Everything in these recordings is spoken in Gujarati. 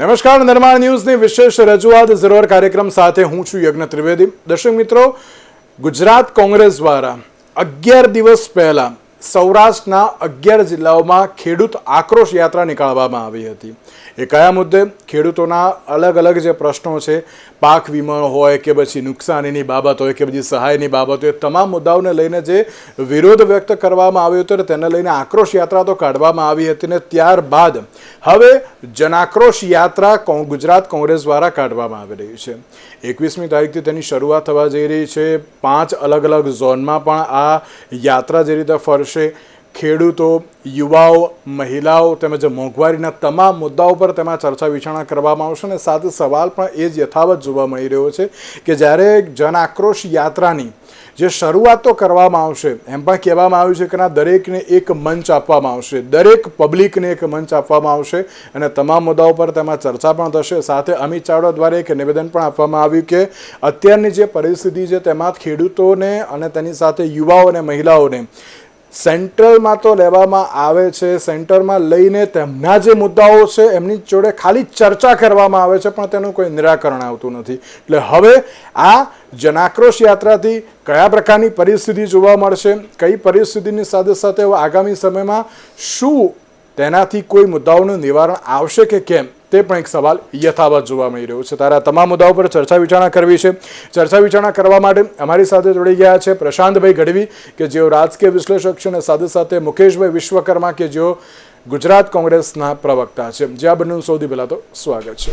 નમસ્કાર, નિર્માણ ન્યૂઝની વિશેષ રજૂઆત જરૂર કાર્યક્રમ સાથે હું છું યજ્ઞ ત્રિવેદી. દર્શક મિત્રો, ગુજરાત કોંગ્રેસ દ્વારા અગિયાર દિવસ પહેલા સૌરાષ્ટ્રના અગિયાર જિલ્લાઓમાં ખેડૂત આક્રોશ યાત્રા નીકાળવામાં આવી હતી. એ કયા મુદ્દે? ખેડૂતોના અલગ અલગ જે પ્રશ્નો છે, પાક વીમો હોય કે પછી નુકસાનીની બાબત હોય કે પછી સહાયની બાબત હોય તમામ મુદ્દાઓને લઈને જે વિરોધ વ્યક્ત કરવામાં આવ્યો હતો તેને લઈને આક્રોશ યાત્રા તો કાઢવામાં આવી હતી ને ત્યારબાદ હવે જનાક્રોશ યાત્રા ગુજરાત કોંગ્રેસ દ્વારા કાઢવામાં આવી રહી છે. એકવીસમી તારીખથી તેની શરૂઆત થવા જઈ રહી છે. પાંચ અલગ અલગ ઝોનમાં પણ આ યાત્રા જે રીતે ફરશે ખેડૂતો, યુવાઓ, મહિલાઓ તેમજ મોંઘવારીના તમામ મુદ્દાઓ પર તેમાં ચર્ચા વિચારણા કરવામાં આવશે અને સાથે સવાલ પણ એ જ યથાવત જોવા મળી રહ્યો છે કે જ્યારે જન આક્રોશ યાત્રાની જે શરૂઆત તો કરવામાં આવશે, એમ પણ કહેવામાં આવ્યું છે કે ના, દરેકને એક મંચ આપવામાં આવશે, દરેક પબ્લિકને એક મંચ આપવામાં આવશે અને તમામ મુદ્દાઓ પર તેમાં ચર્ચા પણ થશે. સાથે અમિત ચાવડા દ્વારા એક નિવેદન પણ આપવામાં આવ્યું કે અત્યારની જે પરિસ્થિતિ છે તેમાં ખેડૂતોને અને તેની સાથે યુવાઓ અને મહિલાઓને સેન્ટ્રલમાં તો લેવામાં આવે છે. સેન્ટરમાં લઈને તેમના જે મુદ્દાઓ છે, એમની જોડે ખાલી ચર્ચા કરવામાં આવે છે, પણ તેનું કોઈ નિરાકરણ આવતું નથી. એટલે હવે આ જનાક્રોશ યાત્રાથી કયા પ્રકારની પરિસ્થિતિ જોવા મળશે, કઈ પરિસ્થિતિની સાથે સાથે આગામી સમયમાં શું તેનાથી કોઈ મુદ્દાઓનું નિવારણ આવશે કે કેમ? તે પણ એક સવાલ યથાવત જોવા મળી રહ્યો છે. તારા તમામ મુદ્દાઓ પર ચર્ચા વિચારણા કરવી છે. ચર્ચા વિચારણા કરવા માટે અમારી સાથે જોડી ગયા છે પ્રશાંતભાઈ ગઢવી, કે જેઓ રાજકીય વિશ્લેષક છે, અને સાથે સાથે મુકેશભાઈ વિશ્વકર્મા, કે જેઓ ગુજરાત કોંગ્રેસના પ્રવક્તા છે. જે આ બંનેનું સૌથી પહેલાં તો સ્વાગત છે.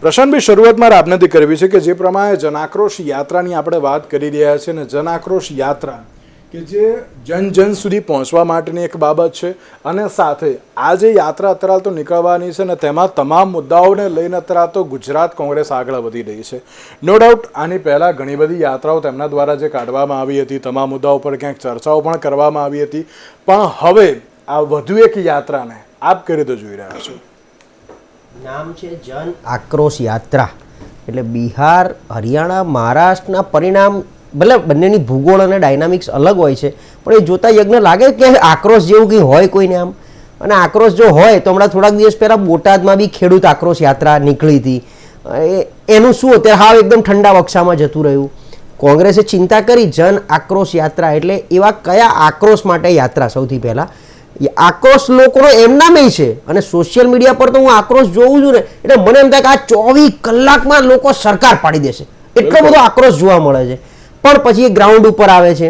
પ્રશાંતભાઈ, શરૂઆતમાં રાજનીતિ કરવી છે કે જે પ્રમાણે જનાક્રોશ યાત્રાની આપણે વાત કરી રહ્યા છીએ અને જનાક્રોશ યાત્રા કે જે જન જન સુધી પહોંચવા માટેની એક બાબત છે. અને સાથે આ જે યાત્રા અત્યારે તો નીકળવાની છે ને તેમાં તમામ મુદ્દાઓને લઈને અત્યારે તો ગુજરાત કોંગ્રેસ આગળ વધી રહી છે. નો ડાઉટ આની પહેલાં ઘણી બધી યાત્રાઓ તેમના દ્વારા જે કાઢવામાં આવી હતી તમામ મુદ્દાઓ પર ક્યાંક ચર્ચાઓ પણ કરવામાં આવી હતી. પણ હવે આ વધુ એક યાત્રાને આપ કરી રીતે જોઈ રહ્યા છો? નામ છે જન આક્રોશ યાત્રા. એટલે બિહાર હરિયાણા મહારાષ્ટ્રના પરિણામ ભલે બંનેની ભૂગોળ અને ડાયનામિક્સ અલગ હોય છે પણ એ જોતા યજ્ઞ લાગે કે આક્રોશ જેવું કંઈ હોય કોઈને આમ? અને આક્રોશ જો હોય તો હમણાં થોડાક દિવસ પહેલાં બોટાદમાં બી ખેડૂત આક્રોશ યાત્રા નીકળી હતી. એનું શું અત્યારે હાવ એકદમ ઠંડા બક્ષામાં જતું રહ્યું? કોંગ્રેસે ચિંતા કરી જન આક્રોશ યાત્રા એટલે એવા કયા આક્રોશ માટે યાત્રા સૌથી પહેલાં? આક્રોશ લોકોનો એમનામેય છે. અને સોશિયલ મીડિયા પર તો હું આક્રોશ જોઉં છું ને એટલે મને એમ થાય કે આ ચોવીસ કલાકમાં લોકો સરકાર પાડી દેશે. એટલો બધો આક્રોશ જોવા મળે છે. પણ પછી એ ગ્રાઉન્ડ ઉપર આવે છે.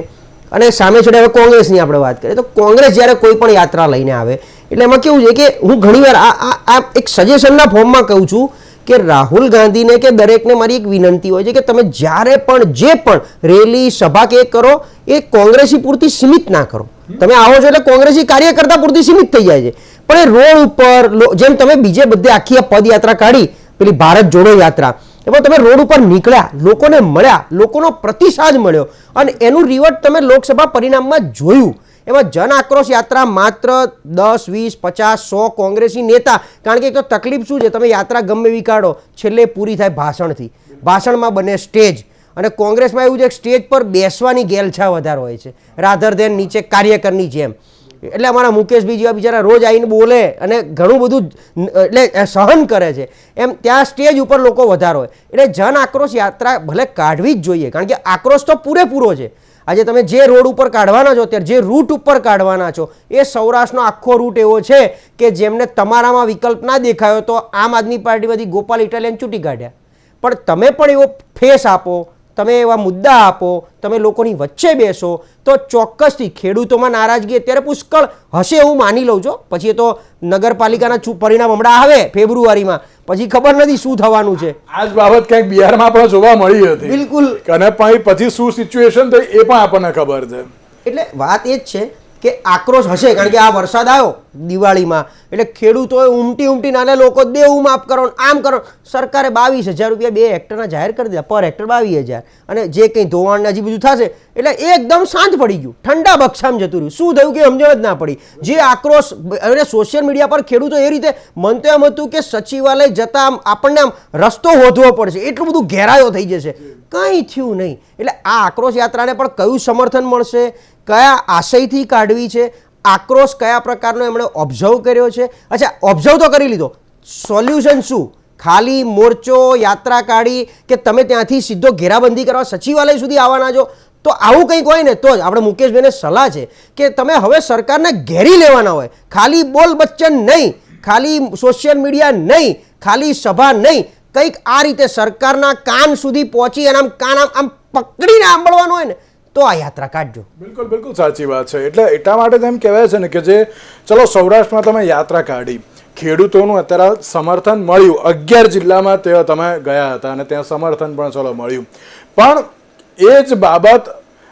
અને સામે છેડે હવે કોંગ્રેસની આપણે વાત કરીએ. તો કોંગ્રેસ જ્યારે કોઈ પણ યાત્રા લઈને આવે, એટલે એમાં કેવું છે કે હું ઘણીવાર આ આ એક સજેશનના ફોર્મમાં કહું છું કે રાહુલ ગાંધીને કે દરેકને મારી એક વિનંતી હોય છે કે તમે જ્યારે પણ જે પણ રેલી, સભા કે કરો, એ કોંગ્રેસી પૂરતી સીમિત ના કરો. તમે આવો છો એટલે કોંગ્રેસી કાર્યકર્તા પૂરતી સીમિત થઈ જાય છે. પણ એ રોડ ઉપર જેમ તમે બીજે બધે આખી આ પદયાત્રા કાઢી, પેલી ભારત જોડો યાત્રા એમાં તમે રોડ ઉપર નીકળ્યા, લોકોને મળ્યા, લોકોનો પ્રતિસાદ મળ્યો અને એનું રિવર્ટ તમે લોકસભા પરિણામમાં જોયું. એમાં જન આક્રોશ યાત્રા માત્ર દસ, વીસ, પચાસ, સો કોંગ્રેસી નેતા, કારણ કે એક તો તકલીફ શું છે, તમે યાત્રા ગમે એવી છેલ્લે પૂરી થાય ભાષણથી. ભાષણમાં બને સ્ટેજ. અને કોંગ્રેસમાં એવું છે સ્ટેજ પર બેસવાની ગેલછા વધારે હોય છે. રાધર દેન નીચે કાર્યકરની જેમ. એટલે અમારા મુકેશભાઈ જેવા બિચારા રોજ આવીને બોલે અને ઘણું બધું એટલે સહન કરે છે. એમ ત્યાં સ્ટેજ ઉપર લોકો વધારો હોય. એટલે જન આક્રોશ યાત્રા ભલે કાઢવી જ જોઈએ, કારણ કે આક્રોશ તો પૂરેપૂરો છે. આજે તમે જે રોડ ઉપર કાઢવાના છો, અત્યારે જે રૂટ ઉપર કાઢવાના છો, એ સૌરાષ્ટ્રનો આખો રૂટ એવો છે કે જેમને તમારામાં વિકલ્પ ના દેખાયો તો આમ આદમી પાર્ટીમાંથી ગોપાલ ઇટાલિયન ચૂંટી કાઢ્યા. પણ તમે પણ એવો ફેસ આપો તમે એવા મુદ્દા આપો તમે લોકોની વચ્ચે બેસો તો ચોક્કસથી ખેડૂતોમાં નારાજગી અત્યારે પુષ્કળ હશે એવું માની લઉં છું. પછી એ તો નગરપાલિકાના પરિણામ હમણાં આવે ફેબ્રુઆરીમાં. પછી ખબર નથી શું થવાનું છે. આ જ બાબત ક્યાંક બિહારમાં પણ જોવા મળી હતી. બિલકુલ. અને પછી શું સિચ્યુએશન થઈ એ પણ આપણને ખબર છે. એટલે વાત એ જ છે કે આક્રોશ હશે, કારણ કે આ વરસાદ આવ્યો દિવાળીમાં. એટલે ખેડૂતોએ ઉમટી ઉમટી નાને લોકો દેવું માફ કરો આમ કરો. સરકારે બાવીસ હજાર રૂપિયા બે હેક્ટરના જાહેર કરી દીધા, પર હેક્ટર બાવીસ હજાર. અને જે કંઈ ધોવાણ જે બધું થશે, એટલે એકદમ શાંત પડી ગયું. ઠંડા બક્ષામ જતું રહ્યું. શું થયું કે સમજણ જ ના પડી. જે આક્રોશ અને સોશિયલ મીડિયા પર ખેડૂતો એ રીતે મન એમ હતું કે સચિવાલય જતા આમ આપણને આમ રસ્તો હોધવો પડશે. એટલું બધું ઘેરાયો થઈ જશે. કંઈ થયું નહીં. એટલે આ આક્રોશ યાત્રાને પણ કયું સમર્થન મળશે? કયા આશયથી કાઢવી છે? આક્રોશ કયા પ્રકારનો એમણે ઓબ્ઝર્વ કર્યો છે? અચ્છા ઓબ્ઝર્વ તો કરી લીધો. સોલ્યુશન શું? ખાલી મોરચો, યાત્રા કાઢી કે તમે ત્યાંથી સીધો ઘેરાબંધી કરવા સચિવાલય સુધી આવવાના છો? તો આવું કંઈક હોય ને, તો જ આપણે મુકેશભાઈને સલાહ છે કે તમે હવે સરકારને ઘેરી લેવાના હોય. ખાલી બોલ બચ્ચન નહીં, ખાલી સોશિયલ મીડિયા નહીં, ખાલી સભા નહીં. કંઈક આ રીતે સરકારના કાન સુધી પહોંચી અને આમ કાન આમ આમ પકડીને સાંભળવાનું હોય ને. તો આ યાત્રા કાઢજો. બિલકુલ બિલકુલ સાચી વાત છે. એટલે એટલા માટે એમ કહેવાય છે ને કે જે, ચલો સૌરાષ્ટ્રમાં તમે યાત્રા કાઢી. ખેડૂતોનું અત્યારે સમર્થન મળ્યું. અગિયાર જિલ્લામાં તે તમે ગયા હતા અને ત્યાં સમર્થન પણ ચલો મળ્યું. પણ એ જ બાબત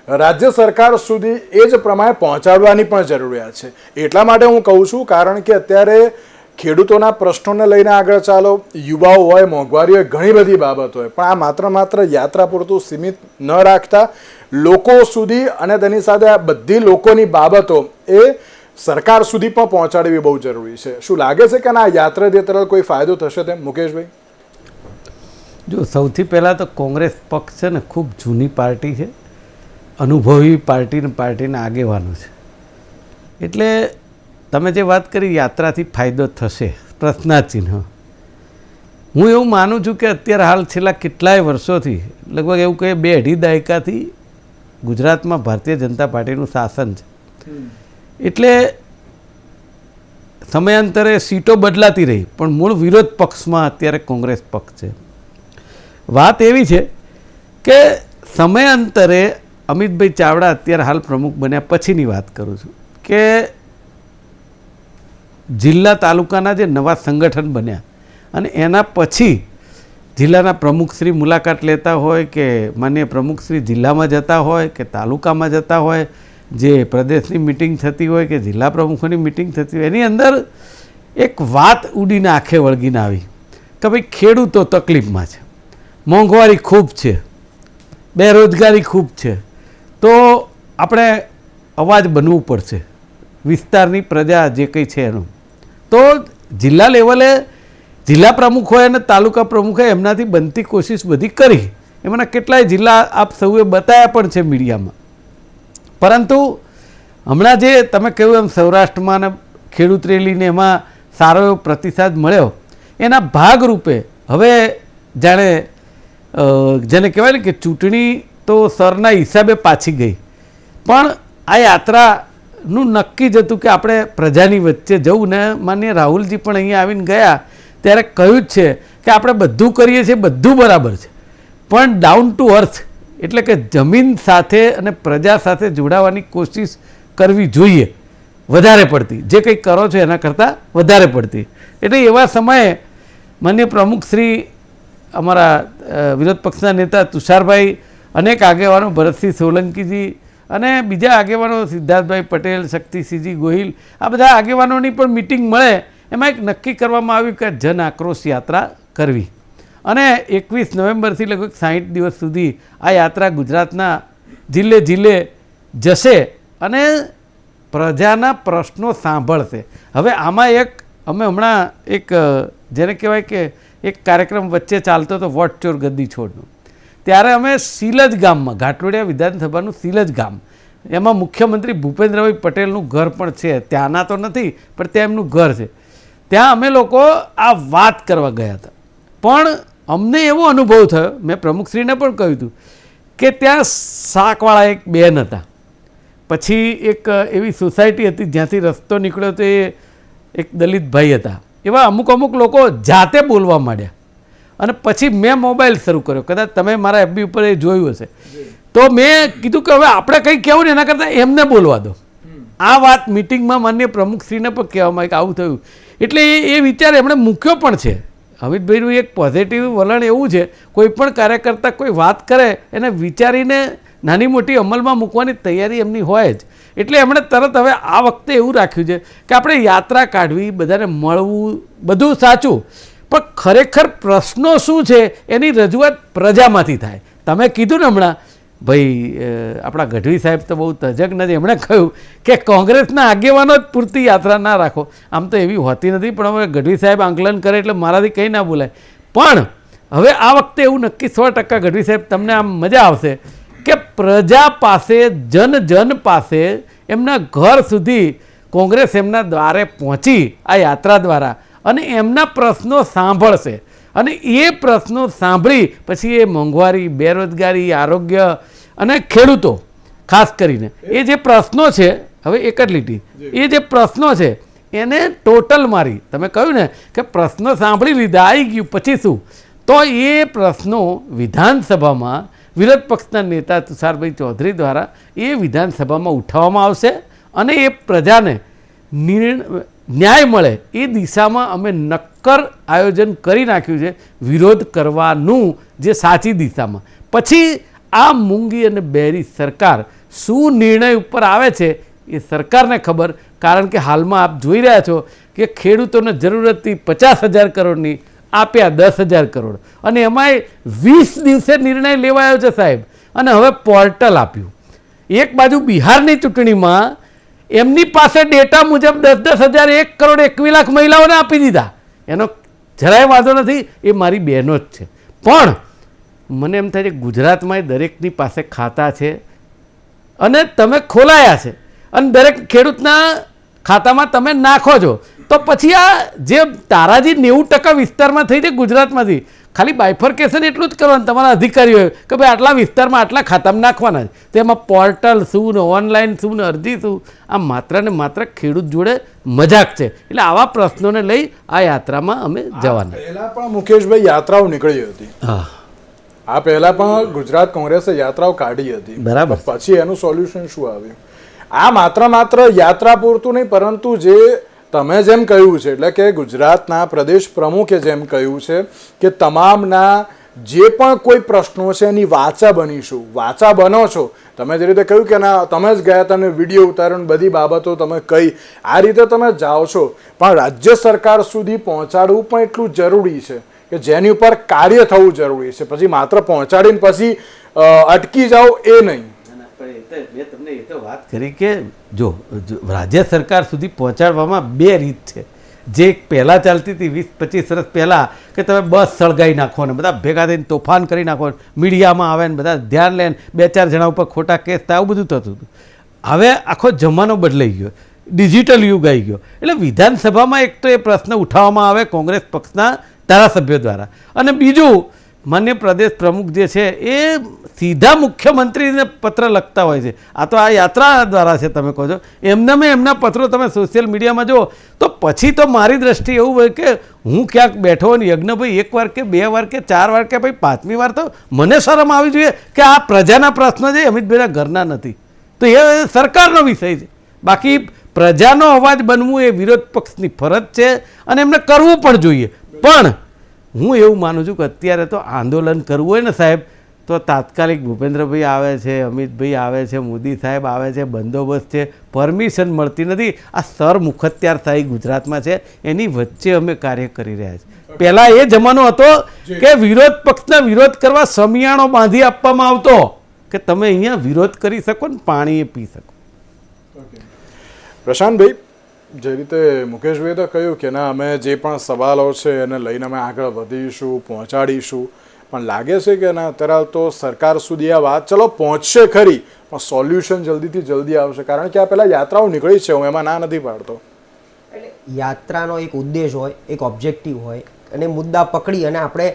રાજ્ય સરકાર સુધી એ જ પ્રમાણે પહોંચાડવાની પણ જરૂરિયાત છે. એટલા માટે હું કહું છું, કારણ કે અત્યારે ખેડૂતોના પ્રશ્નોને લઈને આગળ ચાલો. યુવાઓ હોય મોંઘવારી હોય ઘણી બધી બાબતો હોય, પણ આ માત્ર માત્ર યાત્રા પૂરતું સીમિત ન રાખતા લોકો સુધી અને તેની સાથે આ બધી લોકોની બાબતો એ સરકાર સુધી પણ પહોંચાડવી બહુ જરૂરી છે. શું લાગે છે કે ના યાત્રા તરફ કોઈ ફાયદો થશે તેમ, મુકેશભાઈ? જો સૌથી પહેલાં તો કોંગ્રેસ પક્ષ છે ને, ખૂબ જૂની પાર્ટી છે. અનુભવી પાર્ટીને પાર્ટીના આગેવાનો છે. એટલે તમે જે વાત કરી, યાત્રાથી ફાયદો થશે, પ્રશ્નાચિહ્ન. હું એવું માનું છું કે અત્યારે હાલ છેલ્લા કેટલાય વર્ષોથી, લગભગ એવું કહે બે અઢી દાયકાથી ગુજરાતમાં ભારતીય જનતા પાર્ટીનું શાસન છે. એટલે સમયાંતરે સીટો બદલાતી રહી, પણ મૂળ વિરોધ પક્ષમાં અત્યારે કોંગ્રેસ પક્ષ છે. વાત એવી છે કે સમયાંતરે અમિતભાઈ ચાવડા અત્યારે હાલ પ્રમુખ બન્યા પછીની વાત કરું છું કે જિલ્લા તાલુકાના જે નવા સંગઠન બન્યા અને એના પછી જિલ્લાના પ્રમુખશ્રી મુલાકાત લેતા હોય કે માન્ય પ્રમુખશ્રી જિલ્લામાં જતા હોય કે તાલુકામાં જતા હોય, જે પ્રદેશની મિટિંગ થતી હોય કે જિલ્લા પ્રમુખોની મિટિંગ થતી હોય, એની અંદર એક વાત ઉડીને આંખે વળગીને આવી કે ભાઈ ખેડૂતો તકલીફમાં છે, મોંઘવારી ખૂબ છે, બેરોજગારી ખૂબ છે. તો આપણે અવાજ બનવું પડશે. વિસ્તારની પ્રજા જે કંઈ છે એનું. તો જિલ્લા લેવલે જિલ્લા પ્રમુખ હોય અને તાલુકા પ્રમુખ હોય એમનાથી બનતી કોશિશ બધી કરી. એમાંના કેટલાય જિલ્લા આપ સૌએ બતાવ્યા પણ છે મીડિયામાં. પરંતુ હમણાં જે તમે કહ્યું એમ સૌરાષ્ટ્રમાં ને ખેડૂત રેલીને એમાં સારો એવો પ્રતિસાદ મળ્યો, એના ભાગરૂપે હવે જાણે જેને કહેવાય ને કે ચૂંટણી તો સરના હિસાબે પાછી ગઈ. પણ આ યાત્રાનું નક્કી જ હતું કે આપણે પ્રજાની વચ્ચે જવું ને માન્ય રાહુલજી પણ અહીંયા આવીને ગયા, ત્યારે કહ્યું જ છે કે આપણે બધું કરીએ છીએ, બધું બરાબર છે. પણ ડાઉન ટુ અર્થ એટલે કે જમીન સાથે અને પ્રજા સાથે જોડાવાની કોશિશ કરવી જોઈએ, વધારે પડતી. જે કંઈ કરો છો એના કરતાં વધારે પડતી. એટલે એવા સમયે માન્ય પ્રમુખ શ્રી અમારા વિરોધ પક્ષના નેતા તુષારભાઈ, અનેક આગેવાનો, ભરતસિંહ સોલંકીજી અને બીજા આગેવાનો સિદ્ધાર્થભાઈ પટેલ, શક્તિસિંહજી ગોહિલ, આ બધા આગેવાનોની પણ મિટિંગ મળે. એમાં એક નક્કી કરવામાં આવ્યું કે જન આક્રોશ યાત્રા કરવી. અને એકવીસ નવેમ્બરથી લગભગ સાહીઠ દિવસ સુધી આ યાત્રા ગુજરાતના જિલ્લે જિલ્લે જશે અને પ્રજાના પ્રશ્નો સાંભળશે. હવે આમાં એક, અમે હમણાં એક જેને કહેવાય કે એક કાર્યક્રમ વચ્ચે ચાલતો હતો વોટ ચોર ગદ્દી છોડનો. ત્યારે અમે સિલજ ગામમાં, ઘાટલોડિયા વિધાનસભાનું સિલજ ગામ. એમાં મુખ્યમંત્રી ભૂપેન્દ્રભાઈ પટેલનું ઘર પણ છે. ત્યાંના તો નથી, પણ ત્યાં એમનું ઘર છે. ત્યાં અમે લોકો આ વાત કરવા ગયા હતા. પણ અમને એવો અનુભવ થયો, મેં પ્રમુખશ્રીને પણ કહ્યું હતું, કે ત્યાં શાકવાળા એક બેન હતા. પછી એક એવી સોસાયટી હતી, જ્યાંથી રસ્તો નીકળ્યો તો એ એક દલિત ભાઈ હતા. એવા અમુક અમુક લોકો જાતે બોલવા માંડ્યા. અને પછી મેં મોબાઈલ શરૂ કર્યો. કદાચ તમે મારા એફબી ઉપર એ જોયું હશે. તો મેં કીધું કે હવે આપણે કંઈ કહેવું ને એના કરતાં એમને બોલવા દો. આ વાત મિટિંગમાં માન્ય પ્રમુખશ્રીને પણ કહેવામાં કે આવું થયું. એટલે એ એ વિચાર એમણે મૂક્યો પણ છે. અમિતભાઈનું એક પોઝિટિવ વલણ એવું છે, કોઈ પણ કાર્યકર્તા કોઈ વાત કરે, એને વિચારીને નાની મોટી અમલમાં મૂકવાની તૈયારી એમની હોય જ. એટલે એમણે તરત હવે આ વખતે એવું રાખ્યું છે કે આપણે યાત્રા કાઢવી, બધાને મળવું, બધું સાચું. પણ ખરેખર પ્રશ્નો શું છે એની રજૂઆત પ્રજામાંથી થાય. તમે કીધું ને હમણાં, ભાઈ આપણા ગઢવી સાહેબ તો બહુ તજજ્ઞ નથી એમણે કહ્યું કે કોંગ્રેસના આગેવાનો જ પૂરતી યાત્રા ના રાખો. આમ તો એવી હોતી નથી, પણ હવે ગઢવી સાહેબ આંકલન કરે એટલે મારાથી કંઈ ના બોલાય. પણ હવે આ વખતે એવું નક્કી સો ટકા ગઢવી સાહેબ તમને આમ મજા આવશે કે પ્રજા પાસે, જન જન પાસે એમના ઘર સુધી કોંગ્રેસ એમના દ્વારે પહોંચી આ યાત્રા દ્વારા. અને એમના પ્રશ્નો સાંભળશે. અને એ પ્રશ્નો સાંભળી પછી એ મોંઘવારી બેરોજગારી આરોગ્ય અને ખેડૂતો ખાસ કરીને. એ જે પ્રશ્નો છે હવે એક જ લીટી. એ જે પ્રશ્નો છે એને ટોટલ મારી. તમે કહ્યું ને કે પ્રશ્નો સાંભળી લીધા આવી ગયું પછી શું? તો એ પ્રશ્નો વિધાનસભામાં વિરોધ પક્ષના નેતા તુષારભાઈ ચૌધરી દ્વારા એ વિધાનસભામાં ઉઠાવવામાં આવશે અને એ પ્રજાને નિર્ણ ન્યાય મળે એ દિશામાં અમે નક્કર આયોજન કરી નાખ્યું છે, વિરોધ કરવાનું જે સાચી દિશામાં. પછી આ મૂંગી અને બેરી સરકાર શું નિર્ણય ઉપર આવે છે એ સરકારને ખબર, કારણ કે હાલમાં આપ જોઈ રહ્યા છો કે ખેડૂતોને જરૂરતથી પચાસ હજાર કરોડની, આપ્યા દસ હજાર કરોડ. અને એમાંય વીસ દિવસે નિર્ણય લેવાયો છે સાહેબ. અને હવે પોર્ટલ આપ્યું. એક બાજુ બિહારની ચૂંટણીમાં એમની પાસે ડેટા મુજબ દસ દસ હજાર, એક કરોડ એકવી લાખ મહિલાઓને આપી દીધા. એનો જરાય વાંધો નથી, એ મારી બહેનો જ છે. પણ મને એમ થાય છે, ગુજરાતમાં દરેકની પાસે ખાતા છે અને તમે ખોલાયા છે. અને દરેક ખેડૂતના ખાતામાં તમે નાખો છો. તો પછી આ જે તારાજી નેવું ટકા વિસ્તારમાં થઈ છે ગુજરાતમાંથી ખાલી બાયફર્કેશન એટલું જ કરવાનું તમારા અધિકારીઓ કે ભાઈ આટલા વિસ્તારમાં આટલા ખાતામાં નાખવાના છે. તેમાં પોર્ટલ શું ને ઓનલાઈન શું ને અરજી શું? આ માત્ર ને માત્ર ખેડૂત જોડે મજાક છે. એટલે આવા પ્રશ્નોને લઈ આ યાત્રામાં અમે જવાના. પહેલાં પણ મુકેશભાઈ યાત્રાઓ નીકળી હતી. હા. આ પહેલાં પણ ગુજરાત કોંગ્રેસે યાત્રાઓ કાઢી હતી. બરાબર. પછી એનું સોલ્યુશન શું આવ્યું? આ માત્ર માત્ર યાત્રા પૂરતું નહીં પરંતુ જે તમે જેમ કહ્યું છે, એટલે કે ગુજરાતના પ્રદેશ પ્રમુખે જેમ કહ્યું છે કે તમામના જે પણ કોઈ પ્રશ્નો છે એની વાચા બનીશું. વાચા બનો છો. તમે જે રીતે કહ્યું કે ના, તમે જ ગયા, તમે વીડિયો ઉતાર્યો બધી બાબતો તમે કહી. આ રીતે તમે જાઓ છો. પણ રાજ્ય સરકાર સુધી પહોંચાડવું પણ એટલું જરૂરી છે કે જેની ઉપર કાર્ય થવું જરૂરી છે. પછી માત્ર પહોંચાડીને પછી અટકી જાઓ એ નહીં. વાત કરી કે જો રાજ્ય સરકાર સુધી પહોંચાડવામાં બે રીત છે. જે પહેલાં ચાલતી હતી વીસ, પચીસ વર્ષ પહેલાં કે તમે બસ સળગાવી નાખો ને બધા ભેગા થઈને તોફાન કરી નાખો, મીડિયામાં આવે ને બધા ધ્યાન લે બે ચાર જણા ઉપર ખોટા કેસ થાય, આવું બધું થતું હતું. હવે આખો જમાનો બદલાઈ ગયો. ડિજિટલ યુગ આવી ગયો. એટલે વિધાનસભામાં એક તો એ પ્રશ્ન ઉઠાવવામાં આવે કોંગ્રેસ પક્ષના ધારાસભ્યો દ્વારા. અને બીજું માન્ય પ્રદેશ પ્રમુખ જે છે એ સીધા મુખ્યમંત્રીને પત્ર લખતા હોય છે. આ તો આ યાત્રા દ્વારા છે તમે કહો છો. એમને મેં એમના પત્રો તમે સોશિયલ મીડિયામાં જુઓ, તો પછી તો મારી દ્રષ્ટિએ એવું હોય કે હું ક્યાંક બેઠો હોય યજ્ઞભાઈ એક વાર કે બે વાર કે ચાર વાર કે ભાઈ પાંચમી વાર તો મને શરમ આવી જોઈએ કે આ પ્રજાના પ્રશ્ન છે, અમિતભાઈના ઘરના નથી. તો એ સરકારનો વિષય છે. બાકી પ્રજાનો અવાજ બનવું એ વિરોધ પક્ષની ફરજ છે અને એમને કરવું પણ જોઈએ. પણ હું એવું માનું છું કે અત્યારે તો આંદોલન કરવું હોય ને સાહેબ તો તાત્કાલિક ભૂપેન્દ્રભાઈ આવે છે અમિતભાઈ આવે છે મોદી સાહેબ આવે છે બંદોબસ્ત છે પરમિશન મળતી નથી. આ સર મુખત્યાર થાય ગુજરાતમાં છે એની વચ્ચે અમે કાર્ય કરી રહ્યા છીએ. પહેલાં એ જમાનો હતો કે વિરોધ પક્ષના વિરોધ કરવા સમિયાણો બાંધી આપવામાં આવતો કે તમે અહીંયા વિરોધ કરી શકો ને પાણી પી શકો. પ્રશાંતભાઈ જે રીતે મુકેશભાઈએ તો કહ્યું કે, ના, અમે જે પણ સવાલો છે એને લઈને અમે આગળ વધીશું, પહોંચાડીશું. પણ લાગે છે કે, ના, અત્યારે તો સરકાર સુધી આ વાત ચલો પહોંચશે ખરી, પણ સોલ્યુશન જલ્દીથી જલ્દી આવશે. કારણ કે આ પહેલાં યાત્રાઓ નીકળી છે, હું એમાં ના નથી પાડતો. યાત્રાનો એક ઉદ્દેશ હોય, એક ઓબ્જેક્ટિવ હોય, અને મુદ્દા પકડી અને આપણે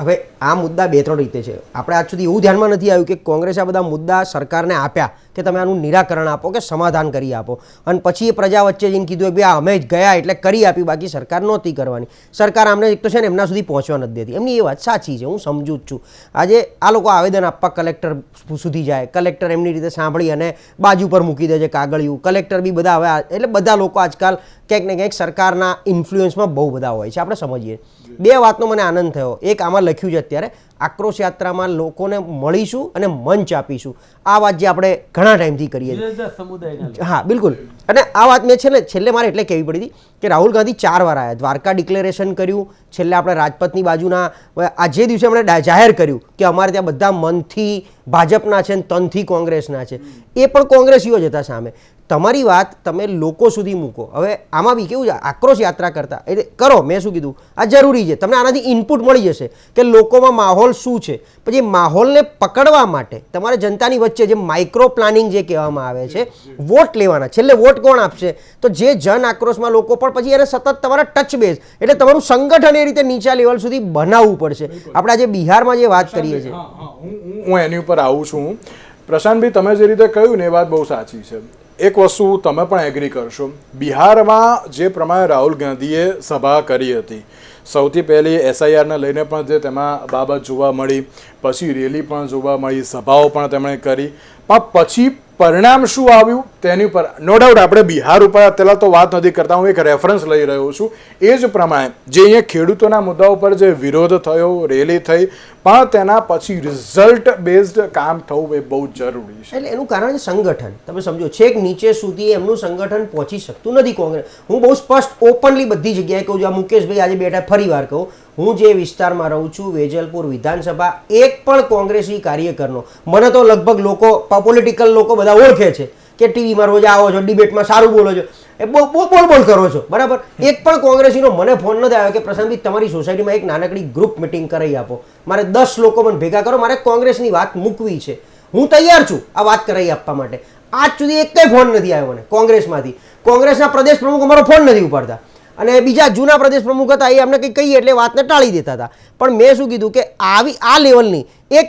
હવે આ મુદ્દા બે ત્રણ રીતે છે. આપણે આજ સુધી એવું ધ્યાનમાં નથી આવ્યું કે કોંગ્રેસે આ બધા મુદ્દા સરકારને આપ્યા કે તમે આનું નિરાકરણ આપો કે સમાધાન કરી આપો. અને પછી એ પ્રજા વચ્ચે જઈને કીધું કે ભાઈ અમે જ ગયા એટલે કરી આપી, બાકી સરકાર નહોતી કરવાની. સરકાર આમને એક તો છે ને એમના સુધી પહોંચવા નથી દેતી. એમની એ વાત સાચી છે, હું સમજુ જ છું. આજે આ લોકો આવેદન આપવા કલેક્ટર સુધી જાય, કલેક્ટર એમની રીતે સાંભળી અને બાજુ પર મૂકી દે છે કાગળિયું. કલેક્ટર બી બધા હવે એટલે બધા લોકો આજકાલ ક્યાંક ને ક્યાંક સરકારના ઇન્ફ્લુઅન્સમાં બહુ બધા હોય છે. આપણે સમજીએ. બે વાતનો મને આનંદ થયો. એક આમાં લખ્યું છે અત્યારે આક્રોશ યાત્રામાં લોકોને મળીશું અને મંચ આપીશું. આ વાત જે આપણે ઘણા ટાઈમથી કરીએ છીએ. હા બિલકુલ. અને આ વાત મેં છે ને છેલ્લે મારે એટલે કહેવી પડી હતી કે રાહુલ ગાંધી ચાર વાર આવ્યા દ્વારકા ડિક્લેરેશન કર્યું. છેલ્લે આપણે રાજપથની બાજુના આ જે દિવસે એમણે જાહેર કર્યું કે અમારે ત્યાં બધા મનથી ભાજપના છે ને તનથી કોંગ્રેસના છે. એ પણ કોંગ્રેસીઓ જ હતા સામે. તમારી વાત તમે લોકો સુધી મૂકો. હવે આમાં બી કેવું છે આક્રોશ યાત્રા કરતા. એટલે કરો મેં શું કીધું? આ જરૂરી છે. તમને આનાથી ઇનપુટ મળી જશે કે લોકોમાં માહોલ શું છે. પછી માહોલને પકડવા માટે તમારે જનતાની વચ્ચે જે માઇક્રો પ્લાનિંગ જે કહેવામાં આવે છે વોટ લેવાના. છેલ્લે વોટ કોણ આપશે? તો જે જન આક્રોશમાં લોકો પણ પછી એને સતત તમારા ટચ બેઝ એટલે તમારું સંગઠન એ રીતે નીચા લેવલ સુધી બનાવવું પડશે. આપણે આજે બિહારમાં જે વાત કરીએ છીએ. હા, એની ઉપર આવું છું. પ્રશાંતભાઈ તમે જે રીતે કહ્યું ને એ વાત બહુ સાચી છે. એક વસ્તુ તમે પણ એગ્રી કરશો. બિહારમાં જે પ્રમાણે રાહુલ ગાંધીએ સભા કરી હતી, સૌથી પહેલી એસઆઈઆરને લઈને પણ જે તેમાં બાબત જોવા મળી, પછી રેલી પણ જોવા મળી, સભાઓ પણ તેમણે કરી. પણ પછી પરિણામ શું આવ્યું તેની ઉપર નો ડાઉટ આપણે બિહાર ઉપર અત્યારે તો વાત નથી કરતા, હું એક રેફરન્સ લઈ રહ્યો છું. એ જ પ્રમાણે જે અહીંયા ખેડૂતોના મુદ્દા ઉપર જે વિરોધ થયો રેલી થઈ, પણ તેના પછી રિઝલ્ટ બેઝડ કામ થવું એ બહુ જરૂરી છે. એટલે એનું કારણ સંગઠન. તમે સમજો, છેક નીચે સુધી એમનું સંગઠન પહોંચી શકતું નથી કોંગ્રેસ. હું બહુ સ્પષ્ટ ઓપનલી બધી જગ્યાએ કહું છું, આ મુકેશભાઈ આજે બેઠા ફરી વાર કહું હું જે વિસ્તારમાં રહું છું, વેજલપુર વિધાનસભા, એક પણ કોંગ્રેસી કાર્યકરનો. મને તો લગભગ લોકો પોલિટિકલ લોકો બધા ઓળખે છે કે ટીવીમાં રોજ આવો છો, ડિબેટમાં સારું બોલો છો. એ બહુ બોલ બોલ કરો છો, બરાબર? એક પણ કોંગ્રેસીનો મને ફોન નથી આવ્યો કે પ્રશાંતભાઈ તમારી સોસાયટીમાં એક નાનકડી ગ્રુપ મિટિંગ કરાવી આપો. મારે દસ લોકો મને ભેગા કરો, મારે કોંગ્રેસની વાત મૂકવી છે. હું તૈયાર છું આ વાત કરાવી આપવા માટે. આજ સુધી એક ફોન નથી આવ્યો મને કોંગ્રેસમાંથી. કોંગ્રેસના પ્રદેશ પ્રમુખ અમારો ફોન નથી ઉપાડતા. અને બીજા જૂના પ્રદેશ પ્રમુખ હતા, એ અમને કંઈ કહીએ એટલે વાતને ટાળી દેતા હતા. પણ મેં શું કીધું કે આવી, આ લેવલની એક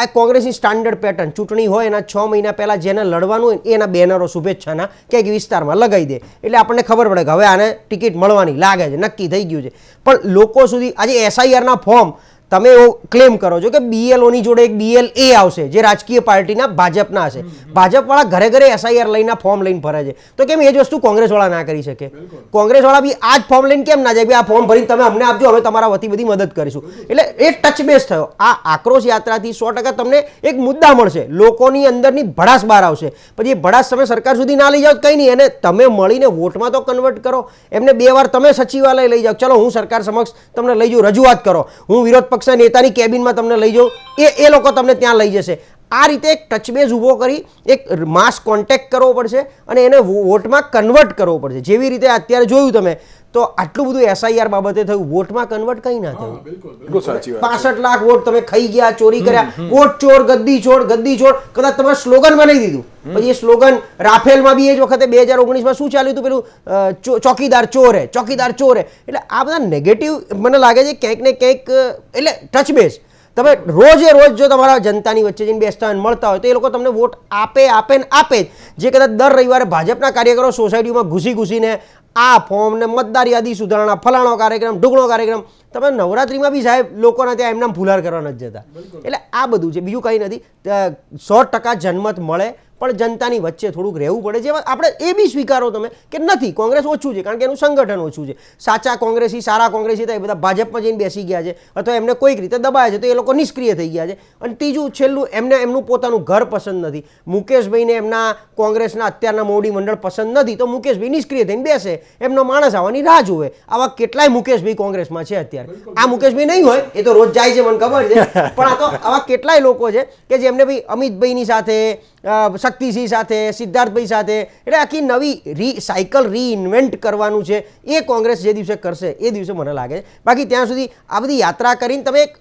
આ કોંગ્રેસની સ્ટાન્ડર્ડ પેટર્ન, ચૂંટણી હોય એના છ મહિના પહેલાં જેને લડવાનું હોય એના બેનરો શુભેચ્છાના ક્યાંક વિસ્તારમાં લગાવી દે. એટલે આપણને ખબર પડે કે હવે આને ટિકિટ મળવાની, લાગે છે, નક્કી થઈ ગયું છે. પણ લોકો સુધી આજે એસઆઈઆરના ફોર્મ તમે એવો ક્લેમ કરો છો કે બીએલઓની જોડે એક બીએલ એ આવશે જે રાજકીય પાર્ટીના ભાજપના હશે. ભાજપવાળા ઘરે ઘરે એસઆઈઆર લઈને ફોર્મ લઈને ફરે છે. તો કેમ એ જ વસ્તુ કોંગ્રેસવાળા ના કરી શકે? કોંગ્રેસવાળા બી આ જ ફોર્મ લઈને કેમ ના જાય? આ ફોર્મ ભરીને તમે અમને આપજો અમે તમારા વતી બધી મદદ કરીશું. એટલે એ ટચ થયો. આ આક્રોશ યાત્રાથી સો ટકા તમને એક મુદ્દા મળશે. લોકોની અંદરની ભડાસ બહાર આવશે. પછી એ ભડાસ તમે સરકાર સુધી ના લઈ જાઓ કંઈ નહીં. એને તમે મળીને વોટમાં તો કન્વર્ટ કરો. એમને બે વાર તમે સચિવાલય લઈ જાઓ. ચલો હું સરકાર સમક્ષ તમને લઈ જાઉં રજૂઆત કરો. હું વિરોધ પક્ષના નેતાની કેબિનમાં તમને લઈ જાઉં. એ એ લોકો તમને ત્યાં લઈ જશે. આ રીતે એક ટચબેઝ ઊભો કરી, એક માસ કોન્ટેક્ટ કરવો પડશે અને એને વોટમાં કન્વર્ટ કરવો પડશે. જેવી રીતે અત્યારે જોયું તમે તો આટલું બધું એસઆઈઆર બાબતે થયું. વોટમાં કન્વર્ટ કંઈ ના થયું. બિલકુલ બિલકુલ. સાચી વાત પાસઠ લાખ વોટ તમે ખાઈ ગયા ચોરી કર્યા. વોટ ચોર ગદ્દી ચોર ગદ્દી ચોર. કદાચ તમે સ્લોગન બનાવી દીધું. પછી એ સ્લોગન રાફેલમાં બી એ જ વખતે બે હજાર ઓગણીસમાં શું ચાલ્યું હતું પેલું? ચોકીદાર ચોર હે ચોકીદાર ચોર હે. એટલે આ બધા નેગેટિવ મને લાગે છે ક્યાંક ને ક્યાંક એટલે ટચ બેઝ તમે રોજે રોજ જો તમારા જનતાની વચ્ચે જઈને બેસતા હોય મળતા હોય તો એ લોકો તમને વોટ આપે આપે ને આપે જ. જે કદાચ દર રવિવારે ભાજપના કાર્યકરો સોસાયટીમાં ઘૂસી ઘૂસીને આ ફોર્મ ને મતદાર યાદી સુધારણા, ફલાણો કાર્યક્રમ, ઢુકણો કાર્યક્રમ, તમે નવરાત્રીમાં બી સાહેબ લોકોના ત્યાં એમના ભૂલાર કરવા નથી જતા. એટલે આ બધું છે. બીજું કંઈ નથી. સો ટકા જનમત મળે. પણ જનતાની વચ્ચે થોડુંક રહેવું પડે જેમાં આપણે એ બી સ્વીકારો તમે કે નથી, કોંગ્રેસ ઓછું છે, કારણ કે એનું સંગઠન ઓછું છે. સાચા કોંગ્રેસી, સારા કોંગ્રેસી તો એ બધા ભાજપમાં જઈને બેસી ગયા છે, અથવા એમને કોઈક રીતે દબાયા છે, તો એ લોકો નિષ્ક્રિય થઈ ગયા છે. અને ત્રીજું, છેલ્લું, એમને, એમનું પોતાનું ઘર પસંદ નથી. મુકેશભાઈને એમના કોંગ્રેસના અત્યારના મોવડી મંડળ પસંદ નથી, તો મુકેશભાઈ નિષ્ક્રિય થઈને બેસે. એમનો માણસ આવવાની રાહ જોવે આવા કેટલાય મુકેશભાઈ કોંગ્રેસમાં છે અત્યારે. આ મુકેશભાઈ નહીં હોય, એ તો રોજ જાય છે, મને ખબર છે. પણ આ તો આવા કેટલાય લોકો છે કે જેમને ભાઈ અમિતભાઈની સાથે શક્તિસિંહ સાથે, સિદ્ધાર્થભાઈ સાથે. એટલે આખી નવી રી, સાયકલ રીઇન્વેન્ટ કરવાનું છે. એ કોંગ્રેસ જે દિવસે કરશે, એ દિવસે મને લાગે છે. બાકી ત્યાં સુધી આ બધી યાત્રા કરીને તમે એક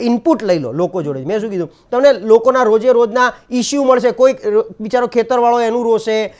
ઇનપુટ લઈ લો લોકો જોડે. મેં શું કીધું? તમને લોકોના રોજે રોજના ઇસ્યુ મળશે. કોઈ બિચારો ખેતરવાળો એનું રોશે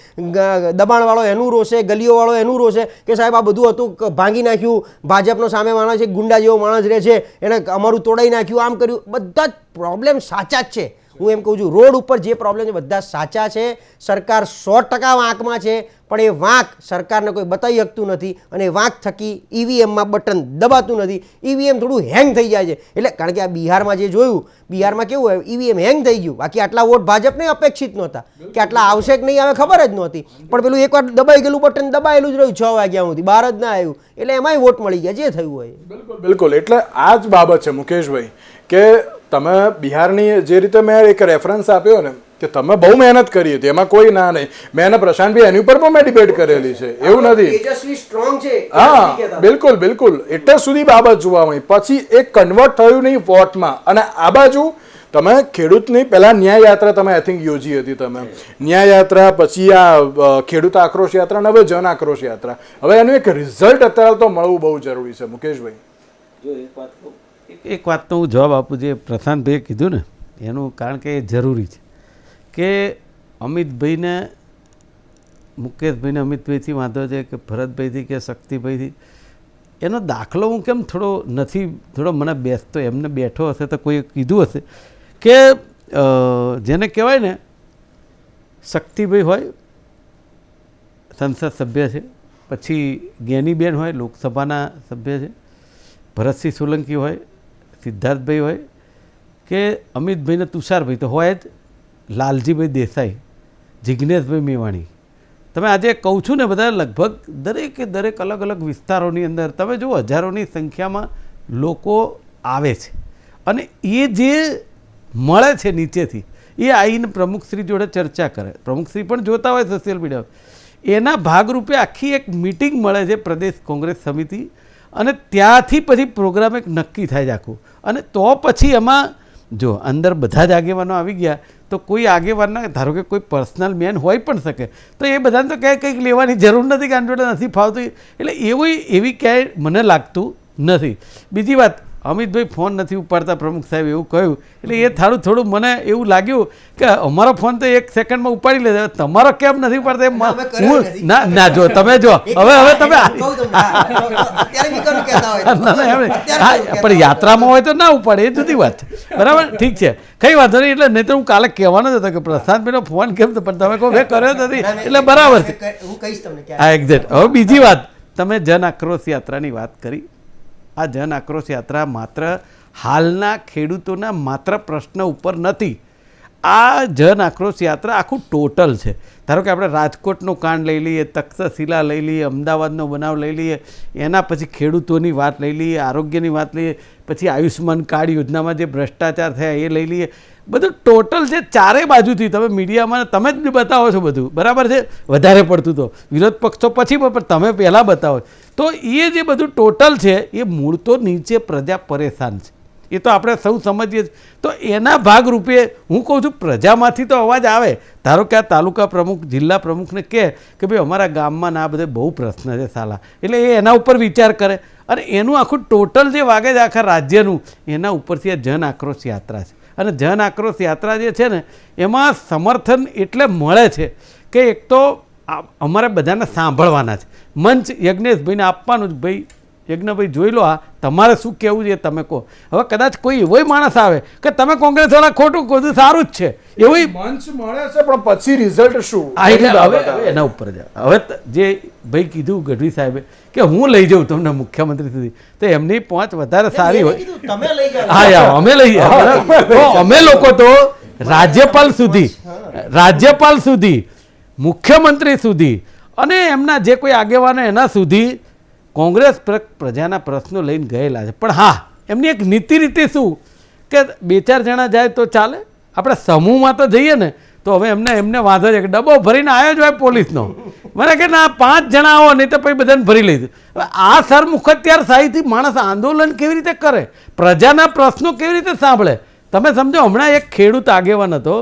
દબાણવાળો એનું રોશે, ગલીઓવાળો એનું રોશે, કે સાહેબ આ બધું હતું ભાંગી નાખ્યું. ભાજપનો સામે માણસ એક ગુંડા જેવો માણસ રહે છે. એને અમારું તોડાઈ નાખ્યું, આમ કર્યું. બધા જ પ્રોબ્લેમ સાચા જ છે. હું એમ કહું છું, રોડ ઉપર જે પ્રોબ્લેમ છે બધા સાચા છે, સરકાર સો ટકા વાંકમાં છે, પણ એ વાંક સરકારને કોઈ બતાવી શકતું નથી અને વાંક થકી ઈવીએમમાં બટન દબાતું નથી. ઈવીએમ થોડું હેંગ થઈ જાય છે. એટલે કારણ કે આ બિહારમાં જે જોયું, બિહારમાં કેવું હોય ઈવીએમ હેંગ થઈ ગયું. બાકી આટલા વોટ ભાજપને અપેક્ષિત નહોતા. કે આટલા આવશે કે નહીં આવે ખબર જ નહોતી. પણ પેલું એકવાર દબાઈ ગયેલું બટન દબાયેલું જ રહ્યું છ વાગ્યા સુધી. બહાર જ ના આવ્યું. એટલે એમાંય વોટ મળી ગયા. જે થયું હોય બિલકુલ બિલકુલ. એટલે આ જ બાબત છે મુકેશભાઈ, કે તમે બિહારની જે રીતે મેં એક રેફરન્સ આપ્યો ને કે તમે બહુ મહેનત કરી હતી એમાં કોઈ ના નહીં. મેં એને પ્રશાંતભાઈ એની ઉપર પણ મેં ડિબેટ કરેલી છે એવું નથી. તેજસ્વી સ્ટ્રોંગ છે હા બિલકુલ બિલકુલ. એટલે સુધી બાબત જોવા મળી. પછી એક કન્વર્ટ થયું નહીં વોટમાં. અને આ બાજુ તમે ખેડૂતની પહેલાં ન્યાય યાત્રા તમે આઈ થિંક યોજી હતી તમે. ન્યાય યાત્રા પછી આ ખેડૂત આક્રોશ યાત્રા અને હવે જન આક્રોશ યાત્રા. હવે એનું એક રિઝલ્ટ અત્યારે તો મળવું બહુ જરૂરી છે મુકેશભાઈ. એક વાતનો હું જવાબ આપું જે પ્રશાંતભાઈએ કીધું ને, એનું કારણ કે એ જરૂરી છે કે અમિતભાઈને, મુકેશભાઈને અમિતભાઈથી વાંધો છે કે ભરતભાઈથી કે શક્તિભાઈથી, એનો દાખલો હું કેમ થોડો નથી, થોડો મને બેસતો એમને બેઠો હશે તો કોઈ કીધું હશે કે જેને કહેવાય ને, શક્તિભાઈ હોય, સંસદ સભ્ય છે, પછી જ્ઞાનીબેન હોય, લોકસભાના સભ્ય છે, ભરતસિંહ સોલંકી હોય સિદ્ધાર્થભાઈ હોય કે અમિતભાઈને તુષારભાઈ, તો હોય જ લાલજીભાઈ દેસાઈ જિજ્ઞેશભાઈ મેવાણી. તમે આજે કહું છું ને બધા લગભગ દરેકે દરેક અલગ અલગ વિસ્તારોની અંદર તમે જુઓ, હજારોની સંખ્યામાં લોકો આવે છે. અને એ જે મળે છે નીચેથી, એ આવીને પ્રમુખશ્રી જોડે ચર્ચા કરે. પ્રમુખશ્રી પણ જોતા હોય સોશિયલ મીડિયા એના ભાગરૂપે આખી એક મિટિંગ મળે છે પ્રદેશ કોંગ્રેસ સમિતિ અને ત્યાંથી પછી પ્રોગ્રામ એક નક્કી થાય છે આખું. અને તો પછી એમાં જો અંદર બધા જ આગેવાનો આવી ગયા, તો કોઈ આગેવાનના, ધારો કે કોઈ પર્સનલ મેન હોય પણ શકે, તો એ બધાને તો ક્યાંય કંઈક લેવાની જરૂર નથી કે આની જોડે નથી ફાવતું. એટલે એવું, એવી ક્યાંય મને લાગતું નથી. બીજી વાત અમિતભાઈ ફોન નથી ઉપાડતા પ્રમુખ સાહેબ એવું કહ્યું. એટલે એ થાળું થોડું મને એવું લાગ્યું કે અમારો ફોન તો એક સેકન્ડમાં ઉપાડી લે તમારો કેમ નથી ઉપાડતા? હું ના ના જો તમે જો. હવે હવે તમે પણ યાત્રામાં હોય તો ના ઉપાડે એ જુદી વાત. બરાબર? ઠીક છે. કઈ વાંધો નહીં એટલે નહીં તો હું કાલે કહેવાનો જ હતો કે પ્રશાંતભાઈનો ફોન કેમ તો પણ તમે કહો મેં કર્યો નથી. એટલે બરાબર છે. હું કહીશ તમને હા એક્ઝેક્ટ હવે બીજી વાત. તમે જન આક્રોશ યાત્રાની વાત કરી. આ જન આક્રોશ યાત્રા માત્ર હાલના ખેડૂતોના માત્ર પ્રશ્ન ઉપર નથી. આ જન આક્રોશ યાત્રા આખું ટોટલ છે. ધારો કે આપણે રાજકોટનો કાંડ લઈ લઈએ, તક્ષશિલા લઈ લઈએ, અમદાવાદનો બનાવ લઈ લઈએ, એના પછી ખેડૂતોની વાત લઈ લઈએ, આરોગ્યની વાત લઈએ, પછી આયુષ્યમાન કાર્ડ યોજનામાં જે ભ્રષ્ટાચાર થયા એ લઈ લઈએ. બધું ટોટલ છે ચારે બાજુથી તમે મીડિયામાં, તમે જ બતાવો છો બધું. બરાબર છે? વધારે પડતું તો. વિરોધ પક્ષો પછી પણ તમે પહેલાં બતાવો. તો એ જે બધું ટોટલ છે, એ મૂળ તો નીચે પ્રજા પરેશાન છે. એ તો આપણે સૌ સમજીએ. તો એના ભાગરૂપે હું કહું છું, પ્રજામાંથી તો અવાજ આવે. ધારો કે આ તાલુકા પ્રમુખ, જિલ્લા પ્રમુખને કહે કે ભાઈ, અમારા ગામમાં ના બધે બહુ પ્રશ્ન છે સાલા. એટલે એ એના ઉપર વિચાર કરે. અને એનું આખું ટોટલ જે વાગે છે, આખા રાજ્યનું, એના ઉપરથી આ જન આક્રોશ યાત્રા છે. અને જન આક્રોશ યાત્રા જે છે ને, એમાં સમર્થન એટલે મળે છે કે એક તો અમારે બધાને સાંભળવાના છે. મંચ યજ્ઞેશભાઈને આપવાનું જ, ભાઈ યજ્ઞભાઈ જોઈ લો આ તમારે શું કહેવું છે તમે કહો. હવે કદાચ કોઈ એવોય માણસ આવે કે તમે કોંગ્રેસવાળા ખોટું કહો સારું જ છે. એવું મંચ મળે છે પણ પછી રિઝલ્ટ શું? આ એટલે હવે એના ઉપર જાય હવે જે ભાઈ કીધું ગઢવી સાહેબે કે હું લઈ જાઉં તમને મુખ્યમંત્રી સુધી તો એમની પહોંચ વધારે સારી હોય તમે હા યાર અમે લઈએ અમે લોકો તો રાજ્યપાલ સુધી રાજ્યપાલ સુધી મુખ્યમંત્રી સુધી અને એમના જે કોઈ આગેવાનો એના સુધી કોંગ્રેસ પ્રજાના પ્રશ્નો લઈને ગયેલા છે. પણ હા, એમની એક નીતિ રીતે શું? કે બે ચાર જણા જાય તો ચાલે? આપણે સમૂહમાં તો જઈએ ને, તો હવે એમને એમને વાંધો છે કે ડબ્બો ભરીને આવ્યો જ હોય પોલીસનો. મને કે ના, પાંચ જણા આવો, નહીં તો પછી બધાને ભરી લઈશું હવે આ સરમુખત્યાર શાહીથી માણસ આંદોલન કેવી રીતે કરે? પ્રજાના પ્રશ્નો કેવી રીતે સાંભળે? તમે સમજો, હમણાં એક ખેડૂત આગેવાન હતો,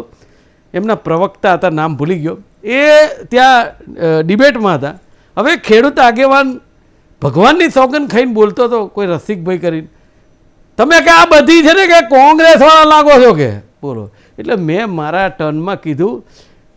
એમના પ્રવક્તા હતા, નામ ભૂલી ગયો. એ ત્યાં ડિબેટમાં હતા. હવે ખેડૂત આગેવાન ભગવાનની સોગન ખાઈને બોલતો હતો કોઈ રસિકભાઈ કરીને, તમે કે આ બધી છે ને કે કોંગ્રેસવાળા લાગો છો કે? બોલો. એટલે મેં મારા ટર્નમાં કીધું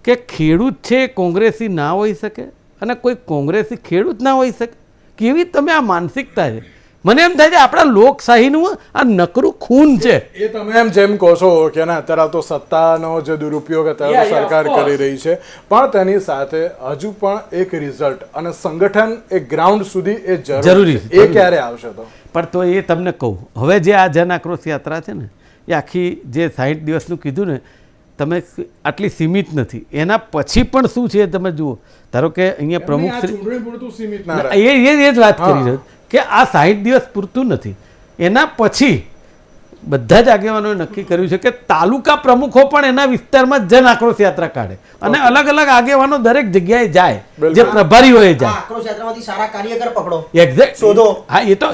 કે ખેડૂત છે કોંગ્રેસી ના હોઈ શકે અને કોઈ કોંગ્રેસી ખેડૂત ના હોઈ શકે. કેવી? તમે આ માનસિકતા છે. મને એમ થાય છે આપણા લોકશાહીનું આ નકરું ખૂન છે. એ તમે એમ જેમ કહો છો કે ના અત્યારે તો સત્તાનો જે દુરુપયોગ અત્યારે સરકાર કરી રહી છે. પણ તેની સાથે હજુ પણ એક રિઝલ્ટ અને સંગઠન એ ગ્રાઉન્ડ સુધી એ જરૂરી. એ ક્યારે આવશે તો? પણ તો એ તમને કહું. હવે જે આ જન આક્રોશ યાત્રા છે ને એ આખી જે સાહીઠ દિવસનું કીધું ને તમે આટલી સીમિત નથી. એના પછી પણ શું છે તમે જુઓ. ધારો કે અહીંયા પ્રમુખ એ એ જ વાત કરી. રહ્યો છું. કે આ સાહીઠ દિવસ પૂરતું નથી. એના પછી બધા જ આગેવાનોએ નક્કી કર્યું છે કે તાલુકા પ્રમુખો પણ એના વિસ્તારમાં જન આક્રોશ યાત્રા કાઢે. અને અલગ અલગ આગેવાનો દરેક જગ્યાએ જાય. જે પ્રભારીઓએ જાય. આક્રોશ યાત્રામાંથી સારા કાર્યકર પકડો. Exact- શોધો. હા એ તો.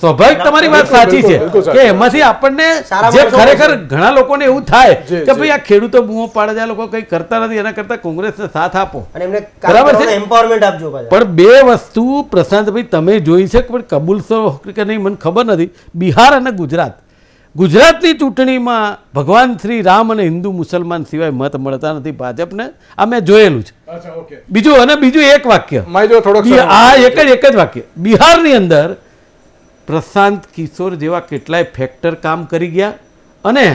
સ્વાભાવિક તમારી વાત સાચી છે. કે એમાંથી આપણને જે ખરેખર ઘણા લોકોને એવું થાય કે ભાઈ આ ખેડૂતો બૂમો પાડે છે આ લોકો કંઈ કરતા નથી એના કરતા કોંગ્રેસને સાથ આપો. અને એમને બરાબર છે? એમ્પાવરમેન્ટ આપજો પણ બે વસ્તુ પ્રશાંતભાઈ તમે જોઈ છે પણ કબૂલ કે નહીં મને ખબર નથી. બિહાર અને ગુજરાત. ગુજરાતની ચૂંટણીમાં ભગવાન શ્રી રામ અને હિન્દુ મુસલમાન સિવાય મત મળતા નથી ભાજપને. આ મેં જોયેલું છે. બીજું અને બીજું એક વાક્ય. આ એક જ એક જ વાક્ય. બિહારની અંદર પ્રશાંત કિશોર જેવા કેટલાય ફેક્ટર કામ કરી ગયા અને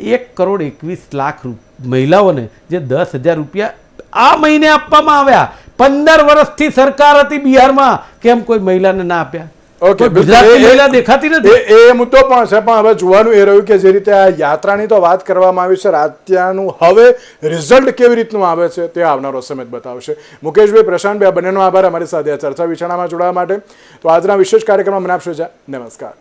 એક કરોડ એકવીસ લાખ મહિલાઓને જે દસ હજાર રૂપિયા આ મહિને આપવામાં આવ્યા. પંદર વર્ષથી સરકાર હતી બિહારમાં. કેમ કોઈ મહિલાને ના આપ્યા? ઓકે ગુજરાતની મહિલા દેખાતી નથી? એ મુદ્દો પણ છે પણ હવે જોવાનું એ રહ્યું કે જે રીતે આ યાત્રાની તો વાત કરવામાં આવી છે રાજ્યનું હવે રિઝલ્ટ કેવી રીતનું આવે છે તે આવનારો સમય બતાવશે. મુકેશભાઈ પ્રશાંતભાઈ આ બંનેનો આભાર. અમારી સાથે આ ચર્ચા વિચારણામાં જોડાવા માટે. તો આજના વિશેષ કાર્યક્રમમાં મને આપશો જા નમસ્કાર.